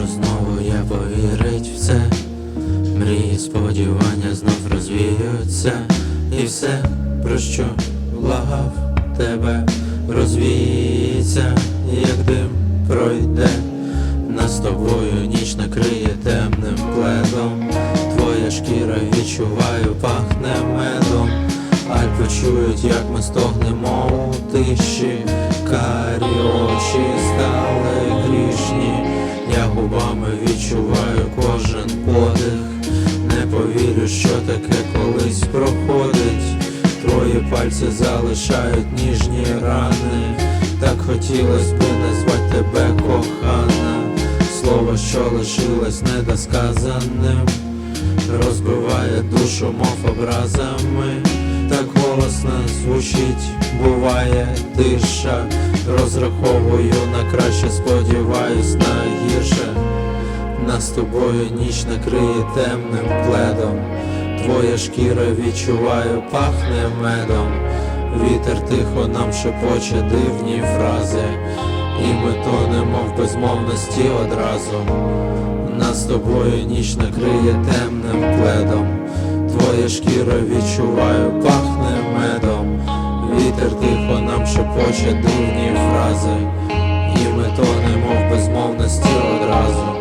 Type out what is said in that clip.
Можу знову я повірить в це. Мрії, сподівання знов розвіються, і все, про що благав тебе, розвіється, як дим пройде. Нас тобою ніч накриє темним пледом. Твоя шкіра відчуваю, пахне медом. Альпи чують, як ми стогнемо у тиші, губами відчуваю кожен подих. Не повірю, що таке колись проходить. Твої пальці залишають ніжні рани. Так хотілось би назвати тебе кохана. Слово, що лишилось недосказаним, розбиває душу, мов образами. Так голосно звучить, буває тиша. Розраховую на краще, сподіваюсь на гірше. Нас тобою ніч накриє темним пледом. Твоя шкіра відчуваю, пахне медом. Вітер тихо нам шепоче дивні фрази, і ми тонемо в безмовності одразу. Нас тобою ніч накриє темним пледом. Твоя шкіра відчуваю, пахне медом. Вітер тихо нам шепоче дивні фрази, і ми тонемо в безмовності одразу.